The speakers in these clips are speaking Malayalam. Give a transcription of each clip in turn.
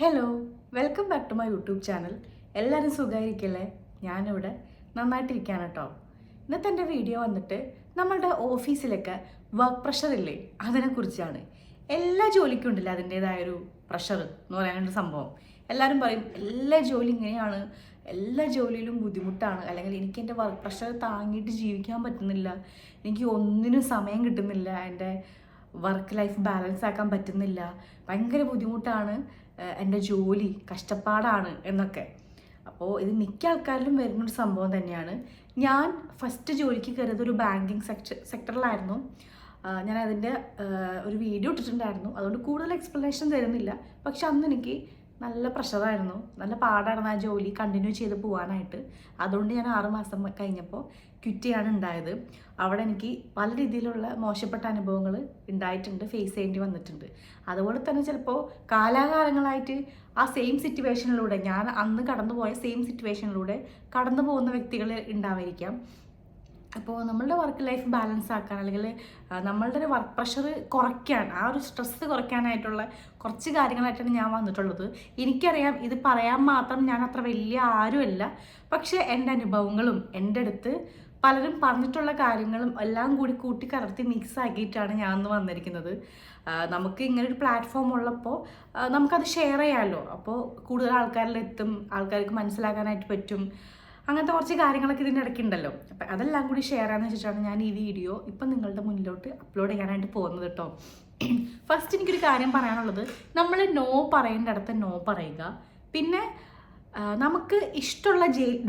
Hello welcome back to my YouTube channel എല്ലാവരും സുഖമായിരിക്കല്ലേ? ഞാനിവിടെ നന്നായിട്ടിരിക്കുകയാണ് കേട്ടോ ഇന്നത്തെ എന്റെ വീഡിയോ വന്നിട്ട് നമ്മളുടെ ഓഫീസിലൊക്കെ വർക്ക് പ്രഷർ ഇല്ലേ? അതിനെക്കുറിച്ചാണ്. എല്ലാ ജോലിക്കും ഉണ്ടല്ലോ അതിന്റേതായൊരു പ്രഷർ എന്ന് പറയാനൊരു സംഭവം. എല്ലാവരും പറയും എല്ലാ ജോലി ഇങ്ങനെയാണ്. എല്ലാ ജോലിയിലും ബുദ്ധിമുട്ടാണ്. അല്ലെങ്കിൽ എനിക്ക് എന്റെ വർക്ക് പ്രഷർ താങ്ങിയിട്ട് ജീവിക്കാൻ പറ്റുന്നില്ല. എനിക്ക് ഒന്നിനും സമയം കിട്ടുന്നില്ല. എന്റെ വർക്ക് ലൈഫ് ബാലൻസ് ആക്കാൻ പറ്റുന്നില്ല. ഭയങ്കര ബുദ്ധിമുട്ടാണ്. എന്റെ ജോലി കഷ്ടപ്പാടാണ് എന്നൊക്കെ. അപ്പോൾ ഇത് മിക്ക ആൾക്കാരിലും വരുന്നൊരു സംഭവം തന്നെയാണ്. ഞാൻ ഫസ്റ്റ് ജോലിക്ക് കയറിയത് ഒരു ബാങ്കിങ് സെക്ടർ സെക്ടറിലായിരുന്നു ഞാൻ അതിന്റെ ഒരു വീഡിയോ ഇട്ടിട്ടുണ്ടായിരുന്നു. അതുകൊണ്ട് കൂടുതൽ എക്സ്പ്ലനേഷൻ തരുന്നില്ല. പക്ഷെ അന്ന് എനിക്ക് നല്ല പ്രഷറായിരുന്നു. നല്ല പാടായിരുന്നു ആ ജോലി കണ്ടിന്യൂ ചെയ്ത് പോകാനായിട്ട് അതുകൊണ്ട് ഞാൻ ആറ് മാസം കഴിഞ്ഞപ്പോൾ ക്വിറ്റ് ഉണ്ടായത്. അവിടെ എനിക്ക് പല രീതിയിലുള്ള മോശപ്പെട്ട അനുഭവങ്ങൾ ഉണ്ടായിട്ടുണ്ട് ഫേസ് ചെയ്യേണ്ടി വന്നിട്ടുണ്ട്. അതുപോലെ തന്നെ ചിലപ്പോൾ കാലാകാലങ്ങളായിട്ട് ആ സെയിം സിറ്റുവേഷനിലൂടെ ഞാൻ അന്ന് കടന്നുപോയ സെയിം സിറ്റുവേഷനിലൂടെ കടന്നു പോകുന്ന വ്യക്തികൾ ഉണ്ടാവായിരിക്കാം. അപ്പോൾ നമ്മളുടെ വർക്ക് ലൈഫ് ബാലൻസ് ആക്കാൻ അല്ലെങ്കിൽ നമ്മളുടെ ഒരു വർക്ക് പ്രഷർ കുറയ്ക്കാൻ ആ ഒരു സ്ട്രെസ് കുറയ്ക്കാനായിട്ടുള്ള കുറച്ച് കാര്യങ്ങളായിട്ടാണ് ഞാൻ വന്നിട്ടുള്ളത്. എനിക്കറിയാം ഇത് പറയാൻ മാത്രം ഞാൻ അത്ര വലിയ ആരുമല്ല. പക്ഷേ എന്റെ അനുഭവങ്ങളും എന്റെ അടുത്ത് പലരും പറഞ്ഞിട്ടുള്ള കാര്യങ്ങളും എല്ലാം കൂടി കൂട്ടി കലർത്തി മിക്സ് ആക്കിയിട്ടാണ് ഞാൻ ഇന്ന് വന്നിരിക്കുന്നത്. നമുക്ക് ഇങ്ങനെ ഒരു പ്ലാറ്റ്ഫോം ഉള്ളപ്പോൾ നമുക്കത് ഷെയർ ചെയ്യാമല്ലോ അപ്പോൾ കൂടുതൽ ആൾക്കാരിലെത്തും ആൾക്കാർക്ക് മനസ്സിലാക്കാനായിട്ട് പറ്റും. അങ്ങനത്തെ കുറച്ച് കാര്യങ്ങളൊക്കെ ഇതിന്റെ ഇടയ്ക്ക് ഉണ്ടല്ലോ അപ്പം അതെല്ലാം കൂടി ഷെയർ ചെയ്യാന്ന് വെച്ചിട്ടാണ് ഞാൻ ഈ വീഡിയോ ഇപ്പം നിങ്ങളുടെ മുന്നിലോട്ട് അപ്ലോഡ് ചെയ്യാനായിട്ട് പോകുന്നത് കേട്ടോ. ഫസ്റ്റ് എനിക്കൊരു കാര്യം പറയാനുള്ളത്. നമ്മൾ നോ പറയേണ്ട അടുത്ത് നോ പറയുക. പിന്നെ നമുക്ക് ഇഷ്ടമുള്ള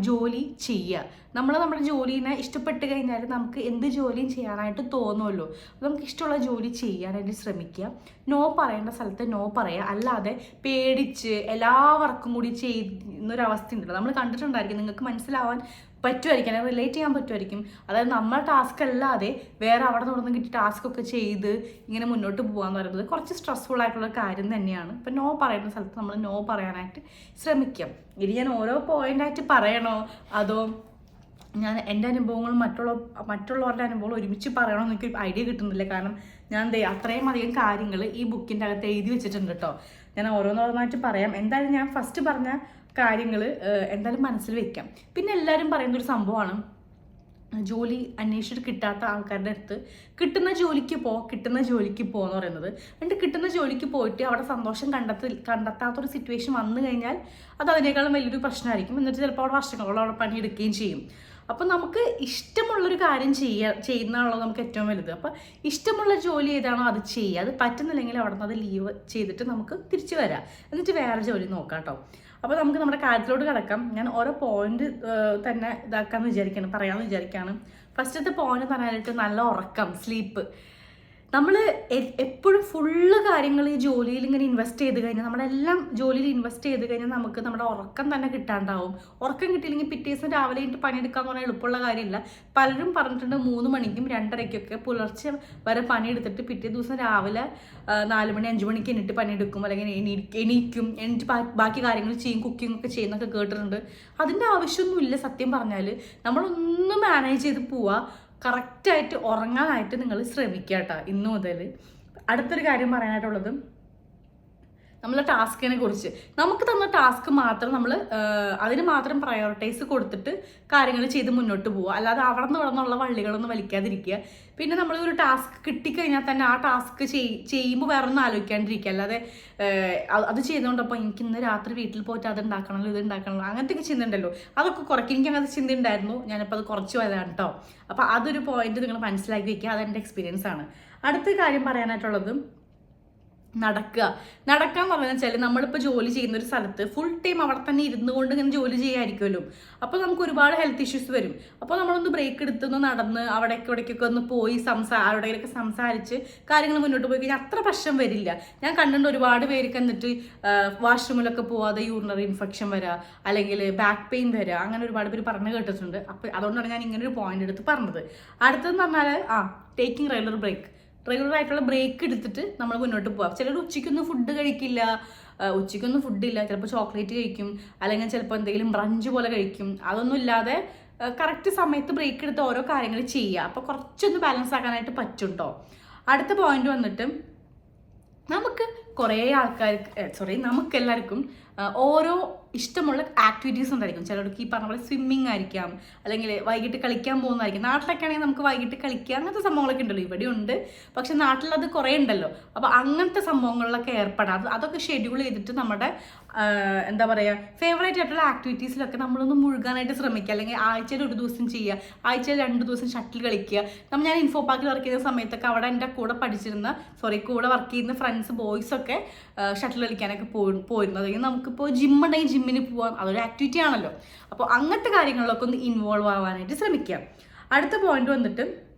ജോലി ചെയ്യുക. നമ്മൾ നമ്മുടെ ജോലീനെ ഇഷ്ടപ്പെട്ട് കഴിഞ്ഞാൽ നമുക്ക് എന്ത് ജോലിയും ചെയ്യാനായിട്ട് തോന്നുമല്ലോ നമുക്ക് ഇഷ്ടമുള്ള ജോലി ചെയ്യാനായിട്ട് ശ്രമിക്കുക. നോ പറയേണ്ട സ്ഥലത്ത് നോ പറയുക. അല്ലാതെ പേടിച്ച് എല്ലാവർക്കും കൂടി ചെയ്യുന്നൊരവസ്ഥ ഉണ്ടല്ലോ നമ്മൾ കണ്ടിട്ടുണ്ടായിരിക്കും. നിങ്ങൾക്ക് മനസ്സിലാവാൻ പറ്റുമായിരിക്കും അല്ലെങ്കിൽ റിലേറ്റ് ചെയ്യാൻ പറ്റുമായിരിക്കും. അതായത് നമ്മൾ ടാസ്ക് അല്ലാതെ വേറെ അവിടെ നിന്ന് കിട്ടി ടാസ്ക് ഒക്കെ ചെയ്ത് ഇങ്ങനെ മുന്നോട്ട് പോകാന്ന് പറയുന്നത് കുറച്ച് സ്ട്രെസ്ഫുൾ ആയിട്ടുള്ള കാര്യം തന്നെയാണ്. ഇപ്പം നോ പറയുന്ന സ്ഥലത്ത് നമ്മൾ നോ പറയാനായിട്ട് ശ്രമിക്കാം. ഇനി ഞാൻ ഓരോ പോയിന്റായിട്ട് പറയണോ? അതോ ഞാൻ എന്റെ അനുഭവങ്ങളും മറ്റുള്ള മറ്റുള്ളവരുടെ അനുഭവങ്ങൾ ഒരുമിച്ച് പറയണമെന്ന് എനിക്ക് ഐഡിയ കിട്ടുന്നില്ല. കാരണം ഞാൻ ദേ അത്രയും അധികം കാര്യങ്ങൾ ഈ ബുക്കിന്റെ അകത്ത് എഴുതി വെച്ചിട്ടുണ്ട് കേട്ടോ ഞാൻ ഓരോന്നോരോന്നായിട്ട് പറയാം. എന്തായാലും ഞാൻ ഫസ്റ്റ് പറഞ്ഞ കാര്യങ്ങൾ എന്തായാലും മനസ്സിൽ വെക്കാം. പിന്നെ എല്ലാവരും പറയുന്ന ഒരു സംഭവമാണ് ജോലി അന്വേഷിച്ചിട്ട് കിട്ടാത്ത ആൾക്കാരുടെ അടുത്ത് കിട്ടുന്ന ജോലിക്ക് പോ കിട്ടുന്ന ജോലിക്ക് പോ എന്ന് പറയുന്നത്. എന്നിട്ട് കിട്ടുന്ന ജോലിക്ക് പോയിട്ട് അവിടെ സന്തോഷം കണ്ടെത്തി കണ്ടെത്താത്തൊരു സിറ്റുവേഷൻ വന്നു കഴിഞ്ഞാൽ അത് അതിനേക്കാളും വലിയൊരു പ്രശ്നമായിരിക്കും. എന്നിട്ട് ചിലപ്പോൾ അവിടെ വർഷങ്ങളോളം അവിടെ പണിയെടുക്കുകയും ചെയ്യും. അപ്പോൾ നമുക്ക് ഇഷ്ടമുള്ളൊരു കാര്യം ചെയ്യുക ചെയ്യുന്നതാണല്ലോ നമുക്ക് ഏറ്റവും വലുത്. അപ്പോൾ ഇഷ്ടമുള്ള ജോലി ഏതാണോ അത് ചെയ്യുക. അത് പറ്റുന്നില്ലെങ്കിൽ അവിടെ നിന്ന് അത് ലീവ് ചെയ്തിട്ട് നമുക്ക് തിരിച്ചു വരാം. എന്നിട്ട് വേറെ ജോലി നോക്കാം കേട്ടോ അപ്പോൾ നമുക്ക് നമ്മുടെ കാര്യത്തിലോട്ട് കിടക്കാം. ഞാൻ ഓരോ പോയിന്റ് തന്നെ ഇതാക്കാമെന്ന് വിചാരിക്കുകയാണ് പറയാമെന്ന് വിചാരിക്കുകയാണ് ഫസ്റ്റത്തെ പോയിന്റ് പറയാനായിട്ട് നല്ല ഉറക്കം സ്ലീപ്പ് നമ്മൾ എപ്പോഴും ഫുള്ള് കാര്യങ്ങൾ ഈ ജോലിയിൽ ഇങ്ങനെ ഇൻവെസ്റ്റ് ചെയ്ത് കഴിഞ്ഞാൽ നമ്മളെല്ലാം ജോലിയിൽ ഇൻവെസ്റ്റ് ചെയ്ത് കഴിഞ്ഞാൽ നമുക്ക് നമ്മുടെ ഉറക്കം തന്നെ കിട്ടാണ്ടാവും. ഉറക്കം കിട്ടിയില്ലെങ്കിൽ പിറ്റേ ദിവസം രാവിലെ ഇട്ട് പണിയെടുക്കാന്ന് പറഞ്ഞാൽ എളുപ്പമുള്ള കാര്യമില്ല പലരും പറഞ്ഞിട്ടുണ്ട് മൂന്ന് മണിക്കും രണ്ടരയ്ക്കൊക്കെ പുലർച്ചെ വരെ പണിയെടുത്തിട്ട് പിറ്റേ ദിവസം രാവിലെ നാല് മണി അഞ്ച് മണിക്ക് എണീറ്റ് പണിയെടുക്കും. അല്ലെങ്കിൽ എണീ എണീക്കും. എണീറ്റ് ബാക്കി കാര്യങ്ങൾ ചെയ്യും കുക്കിംഗ് ഒക്കെ ചെയ്യുന്നൊക്കെ കേട്ടിട്ടുണ്ട്. അതിന്റെ ആവശ്യമൊന്നുമില്ല സത്യം പറഞ്ഞാൽ നമ്മളൊന്ന് മാനേജ് ചെയ്ത് പോവുക കറക്റ്റായിട്ട് ഉറങ്ങാനായിട്ട് നിങ്ങൾ ശ്രമിക്കുക കേട്ടോ ഇന്നു മുതൽ. അടുത്തൊരു കാര്യം പറയാനായിട്ടുള്ളത് നമ്മളെ ടാസ്കിനെ കുറിച്ച്. നമുക്ക് തന്ന ടാസ്ക് മാത്രം നമ്മൾ അതിന് മാത്രം പ്രയോറിറ്റൈസ് കൊടുത്തിട്ട് കാര്യങ്ങൾ ചെയ്ത് മുന്നോട്ട് പോവുക. അല്ലാതെ അവിടെ നിന്ന് ഇവിടെ നിന്നുള്ള വള്ളികളൊന്നും വലിക്കാതിരിക്കുക. പിന്നെ നമ്മൾ ഒരു ടാസ്ക് കിട്ടിക്കഴിഞ്ഞാൽ തന്നെ ആ ടാസ്ക് ചെയ്യുമ്പോൾ വേറെ ഒന്നും ആലോചിക്കാണ്ടിരിക്കുക. അല്ലാതെ അത് ചെയ്തുകൊണ്ടപ്പോൾ എനിക്ക് ഇന്ന് രാത്രി വീട്ടിൽ പോയിട്ട് അത് ഉണ്ടാക്കണമല്ലോ ഇത് ഉണ്ടാക്കണമല്ലോ അങ്ങനത്തെ ചിന്ത ഉണ്ടല്ലോ അതൊക്കെ കുറയ്ക്കും. എനിക്ക് അങ്ങനത്തെ ചിന്ത ഉണ്ടായിരുന്നു ഞാനിപ്പോൾ അത് കുറച്ച് പോയതാണ് കേട്ടോ അപ്പോൾ അതൊരു പോയിന്റ് നിങ്ങൾ മനസ്സിലാക്കി വെക്കുക. അതെന്റെ എക്സ്പീരിയൻസ് ആണ്. അടുത്ത കാര്യം പറയാനായിട്ടുള്ളത് നടക്കുക. നടക്കാൻ പറഞ്ഞു വെച്ചാൽ നമ്മളിപ്പോൾ ജോലി ചെയ്യുന്ന ഒരു സ്ഥലത്ത് ഫുൾ ടൈം അവിടെ തന്നെ ഇരുന്നു കൊണ്ട് ഇങ്ങനെ ജോലി ചെയ്യാമായിരിക്കുമല്ലോ അപ്പോൾ നമുക്ക് ഒരുപാട് ഹെൽത്ത് ഇഷ്യൂസ് വരും. അപ്പോൾ നമ്മളൊന്ന് ബ്രേക്ക് എടുത്തൊന്ന് നടന്ന് അവിടേക്ക് ഇവിടേക്കൊക്കെ ഒന്ന് പോയി സംസാ അവിടെയൊക്കെ സംസാരിച്ച് കാര്യങ്ങൾ മുന്നോട്ട് പോയി കഴിഞ്ഞാൽ അത്ര പ്രശ്നം വരില്ല. ഞാൻ കണ്ടിട്ടുണ്ട് ഒരുപാട് പേർക്ക് എന്നിട്ട് വാഷ്റൂമിലൊക്കെ പോവാതെ യൂറിനറി ഇൻഫെക്ഷൻ വരിക അല്ലെങ്കിൽ ബാക്ക് പെയിൻ വരിക അങ്ങനെ ഒരുപാട് പേര് പറഞ്ഞു കേട്ടിട്ടുണ്ട്. അപ്പോൾ അതുകൊണ്ടാണ് ഞാൻ ഇങ്ങനെ ഒരു പോയിന്റ് എടുത്ത് പറഞ്ഞത്. അടുത്തതെന്ന് പറഞ്ഞാൽ ആ ടേക്കിംഗ് റെഗുലർ ബ്രേക്ക് റെഗുലർ ആയിട്ടുള്ള ബ്രേക്ക് എടുത്തിട്ട് നമ്മൾ മുന്നോട്ട് പോകാം ചിലർ ഉച്ചയ്ക്കൊന്നും ഫുഡ് കഴിക്കില്ല. ഉച്ചയ്ക്കൊന്നും ഫുഡില്ല ചിലപ്പോൾ ചോക്ലേറ്റ് കഴിക്കും. അല്ലെങ്കിൽ ചിലപ്പോൾ എന്തെങ്കിലും ബ്രഞ്ച് പോലെ കഴിക്കും. അതൊന്നും ഇല്ലാതെ കറക്റ്റ് സമയത്ത് ബ്രേക്ക് എടുത്ത് ഓരോ കാര്യങ്ങൾ ചെയ്യുക അപ്പോൾ കുറച്ചൊന്ന് ബാലൻസ് ആക്കാനായിട്ട് പറ്റും കേട്ടോ അടുത്ത പോയിന്റ് വന്നിട്ട് നമുക്ക് കുറേ ആൾക്കാർക്ക് സോറി നമുക്ക് എല്ലാവർക്കും ഓരോ ഇഷ്ടമുള്ള ആക്ടിവിറ്റീസ് ഉണ്ടായിരിക്കും. ചിലർക്ക് ഈ പറഞ്ഞ പോലെ സ്വിമ്മിങ് ആയിരിക്കാം അല്ലെങ്കിൽ വൈകിട്ട് കളിക്കാൻ പോകുന്നതായിരിക്കും. നാട്ടിലൊക്കെ ആണെങ്കിൽ നമുക്ക് വൈകിട്ട് കളിക്കുക അങ്ങനത്തെ സംഭവങ്ങളൊക്കെ ഉണ്ടല്ലോ. ഇവിടെ ഉണ്ട്. പക്ഷെ നാട്ടിലത് കുറേ ഉണ്ടല്ലോ. അപ്പോൾ അങ്ങനത്തെ സംഭവങ്ങളിലൊക്കെ ഏർപ്പെടാം. അത് അതൊക്കെ ഷെഡ്യൂൾ ചെയ്തിട്ട് നമ്മുടെ എന്താ പറയുക ഫേവറേറ്റ് ആയിട്ടുള്ള ആക്ടിവിറ്റീസിലൊക്കെ നമ്മളൊന്ന് മുഴുകാനായിട്ട് ശ്രമിക്കുക. അല്ലെങ്കിൽ ആഴ്ചയിൽ ഒരു ദിവസം ചെയ്യുക ആഴ്ചയിൽ രണ്ട് ദിവസം ഷട്ടിൽ കളിക്കുക. നമ്മൾ ഞാൻ ഇൻഫോ പാർക്കിൽ വർക്ക് ചെയ്യുന്ന സമയത്തൊക്കെ അവിടെ എന്റെ കൂടെ പഠിച്ചിരുന്ന സോറി കൂടെ വർക്ക് ചെയ്യുന്ന ഫ്രണ്ട്സ് ബോയ്സൊക്കെ ഷട്ടിൽ കളിക്കാനൊക്കെ പോയി പോയിരുന്നു അല്ലെങ്കിൽ നമുക്കിപ്പോൾ ജിം ഉണ്ടെങ്കിൽ ജിമ്മിന് പോവാം. അതൊരു ആക്ടിവിറ്റി ആണല്ലോ. അപ്പോൾ അങ്ങനത്തെ കാര്യങ്ങളിലൊക്കെ ഒന്ന് ഇൻവോൾവ് ആവാനായിട്ട് ശ്രമിക്കുക. അടുത്ത പോയിന്റ് വന്നിട്ട്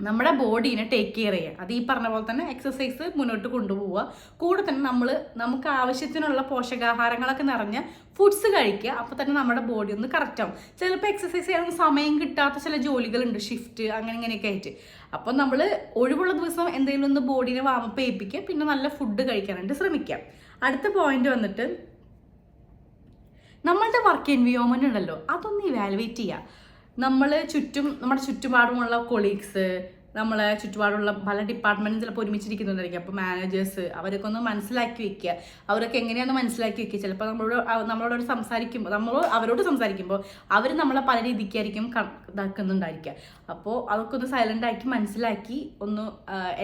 നമ്മുടെ ബോഡീനെ ടേക്ക് കെയർ ചെയ്യുക. അത് ഈ പറഞ്ഞ പോലെ തന്നെ എക്സസൈസ് മുന്നോട്ട് കൊണ്ടുപോവുക. കൂടെ തന്നെ നമ്മൾ നമുക്ക് ആവശ്യത്തിനുള്ള പോഷകാഹാരങ്ങളൊക്കെ നിറഞ്ഞ ഫുഡ്സ് കഴിക്കുക. അപ്പോൾ തന്നെ നമ്മുടെ ബോഡി ഒന്ന് കറക്റ്റ് ആവും. ചിലപ്പോൾ എക്സസൈസ് ചെയ്യാൻ സമയം കിട്ടാത്ത ചില ജോലികളുണ്ട്. ഷിഫ്റ്റ് അങ്ങനെ ഇങ്ങനെയൊക്കെ ആയിട്ട്. അപ്പോൾ നമ്മൾ ഒഴിവുള്ള ദിവസം എന്തെങ്കിലും ഒന്ന് ബോഡീനെ വാമപ്പ് ചെയ്യിപ്പിക്കുക. പിന്നെ നല്ല ഫുഡ് കഴിക്കാനായിട്ട് ശ്രമിക്കുക. അടുത്ത പോയിന്റ് വന്നിട്ട് നമ്മളുടെ വർക്ക് എൻവിയോമെന്റ് ഉണ്ടല്ലോ. അതൊന്ന് ഇവാലുവേറ്റ് ചെയ്യുക നമ്മൾ ചുറ്റും നമ്മുടെ ചുറ്റുപാടുമുള്ള കൊളീഗ്സ് നമ്മളെ ചുറ്റുപാടുള്ള പല ഡിപ്പാർട്ട്മെന്റും ചിലപ്പോൾ ഒരുമിച്ചിരിക്കുന്നുണ്ടായിരിക്കും. അപ്പോൾ മാനേജേഴ്സ് അവരൊക്കെ ഒന്ന് മനസ്സിലാക്കി വെക്കുക. അവരൊക്കെ എങ്ങനെയാണെന്ന് മനസ്സിലാക്കി വെക്കുക. ചിലപ്പോൾ നമ്മളോട് നമ്മളോട് സംസാരിക്കുമ്പോൾ നമ്മൾ അവരോട് സംസാരിക്കുമ്പോൾ അവർ നമ്മളെ പല രീതിക്കായിരിക്കും ഇതാക്കുന്നുണ്ടായിരിക്കുക. അപ്പോൾ അതൊക്കെ ഒന്ന് സൈലന്റ് ആക്കി മനസ്സിലാക്കി ഒന്ന്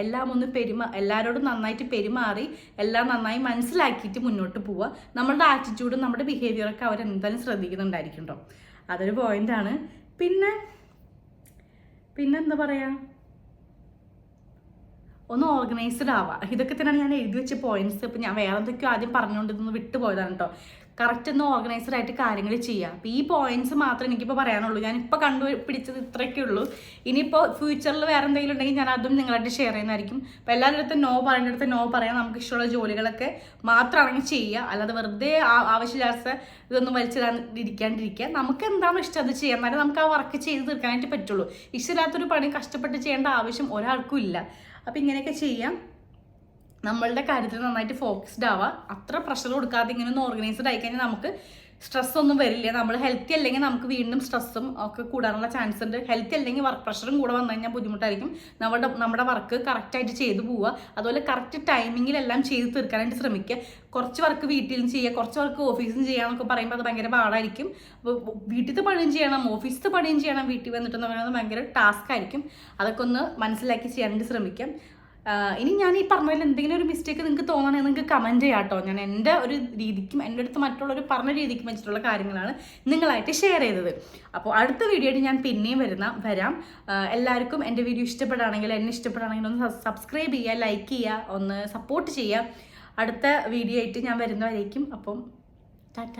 എല്ലാം ഒന്ന് പെരുമാ എല്ലാവരോടും നന്നായിട്ട് പെരുമാറി എല്ലാം നന്നായി മനസ്സിലാക്കിയിട്ട് മുന്നോട്ട് പോവുക. നമ്മളുടെ ആറ്റിറ്റ്യൂഡും നമ്മുടെ ബിഹേവിയറൊക്കെ അവരെന്തായാലും ശ്രദ്ധിക്കുന്നുണ്ടായിരിക്കും കേട്ടോ അതൊരു പോയിന്റാണ് പിന്നെ പിന്നെന്താ പറയുക ഒന്ന് ഓർഗനൈസ്ഡ് ആവുക ഇതൊക്കെ തന്നെയാണ് ഞാൻ എഴുതി വെച്ച പോയിന്റ്സ് ഇപ്പം ഞാൻ വേറെ എന്തൊക്കെയോ ആദ്യം പറഞ്ഞുകൊണ്ട് ഇതൊന്ന് വിട്ടുപോയതാണ് കേട്ടോ കറക്റ്റ് ഒന്ന് ഓർഗനൈസ്ഡ് ആയിട്ട് കാര്യങ്ങൾ ചെയ്യുക അപ്പം ഈ പോയിന്റ്സ് മാത്രമേ എനിക്കിപ്പോൾ പറയാനുള്ളൂ. ഞാനിപ്പോൾ കണ്ടു പിടിച്ചത് ഇത്രയൊക്കെ ഉള്ളൂ. ഇനിയിപ്പോൾ ഫ്യൂച്ചറിൽ വേറെ എന്തെങ്കിലും ഉണ്ടെങ്കിൽ ഞാൻ അതും നിങ്ങളായിട്ട് ഷെയർ ചെയ്യുന്നതായിരിക്കും. അപ്പോൾ എല്ലാവരുടെ അടുത്ത് നോ പറയേണ്ടടുത്ത് നോ പറയാം. നമുക്ക് ഇഷ്ടമുള്ള ജോലികളൊക്കെ മാത്രമാണെങ്കിൽ ചെയ്യുക അല്ലാതെ വെറുതെ ആവശ്യമില്ലാത്ത ഇതൊന്നും വലിച്ചിടാൻ ഇരിക്കാണ്ടിരിക്കുക നമുക്ക് എന്താണോ ഇഷ്ടം അത് ചെയ്യാം. എന്നാലും നമുക്ക് ആ വർക്ക് ചെയ്ത് തീർക്കാനായിട്ട് പറ്റുള്ളൂ. ഇഷ്ടമില്ലാത്തൊരു പണി കഷ്ടപ്പെട്ട് ചെയ്യേണ്ട ആവശ്യം ഒരാൾക്കും ഇല്ല. അപ്പം ഇങ്ങനെയൊക്കെ ചെയ്യാം. നമ്മളുടെ കാര്യത്തിൽ നന്നായിട്ട് ഫോക്കസ്ഡ് ആവുക അത്ര പ്രഷർ കൊടുക്കാതെ ഇങ്ങനെ ഒന്ന് ഓർഗനൈസ്ഡ് ആയിക്കഴിഞ്ഞാൽ നമുക്ക് സ്ട്രെസ് ഒന്നും വരില്ല. നമ്മൾ ഹെൽത്തി അല്ലെങ്കിൽ നമുക്ക് വീണ്ടും സ്ട്രെസ്സും ഒക്കെ കൂടാനുള്ള ചാൻസ് ഉണ്ട്. ഹെൽത്തി അല്ലെങ്കിൽ വർക്ക് പ്രഷറും കൂടെ വന്നു കഴിഞ്ഞാൽ ബുദ്ധിമുട്ടായിരിക്കും. നമ്മുടെ നമ്മുടെ വർക്ക് കറക്റ്റായിട്ട് ചെയ്തു പോവുക. അതുപോലെ കറക്റ്റ് ടൈമിങ്ങിലെല്ലാം ചെയ്ത് തീർക്കാനായിട്ട് ശ്രമിക്കുക. കുറച്ച് വർക്ക് വീട്ടിലും ചെയ്യുക. കുറച്ച് വർക്ക് ഓഫീസിലും ചെയ്യാന്നൊക്കെ പറയുമ്പോൾ അത് ഭയങ്കര പാടായിരിക്കും. വീട്ടിലത്തെ പണിയും ചെയ്യണം. ഓഫീസിലത്തെ പണിയും ചെയ്യണം. വീട്ടിൽ വന്നിട്ടെന്ന് പറയുന്നത് ഭയങ്കര ടാസ്ക് ആയിരിക്കും. അതൊക്കെ ഒന്ന് മനസ്സിലാക്കി ചെയ്യാനായിട്ട് ശ്രമിക്കാം. ഇനി ഞാൻ ഈ പറഞ്ഞതിൽ എന്തെങ്കിലും ഒരു മിസ്റ്റേക്ക് നിങ്ങൾക്ക് തോന്നണമെങ്കിൽ നിങ്ങൾക്ക് കമന്റ് ചെയ്യാം കേട്ടോ. ഞാൻ എന്റെ ഒരു രീതിക്കും എന്റെ അടുത്ത് മറ്റുള്ളവർ പറഞ്ഞ രീതിക്കും വെച്ചിട്ടുള്ള കാര്യങ്ങളാണ് നിങ്ങളായിട്ട് ഷെയർ ചെയ്തത്. അപ്പോൾ അടുത്ത വീഡിയോ ആയിട്ട് ഞാൻ പിന്നെയും വരുന്ന വരാം. എല്ലാവർക്കും എന്റെ വീഡിയോ ഇഷ്ടപ്പെടുകയാണെങ്കിൽ എന്നെ ഇഷ്ടപ്പെടുകയാണെങ്കിൽ ഒന്ന് സബ്സ്ക്രൈബ് ചെയ്യുക ലൈക്ക് ചെയ്യുക ഒന്ന് സപ്പോർട്ട് ചെയ്യുക. അടുത്ത വീഡിയോ ആയിട്ട് ഞാൻ വരുന്നവരേക്കും. അപ്പം ടാറ്റ.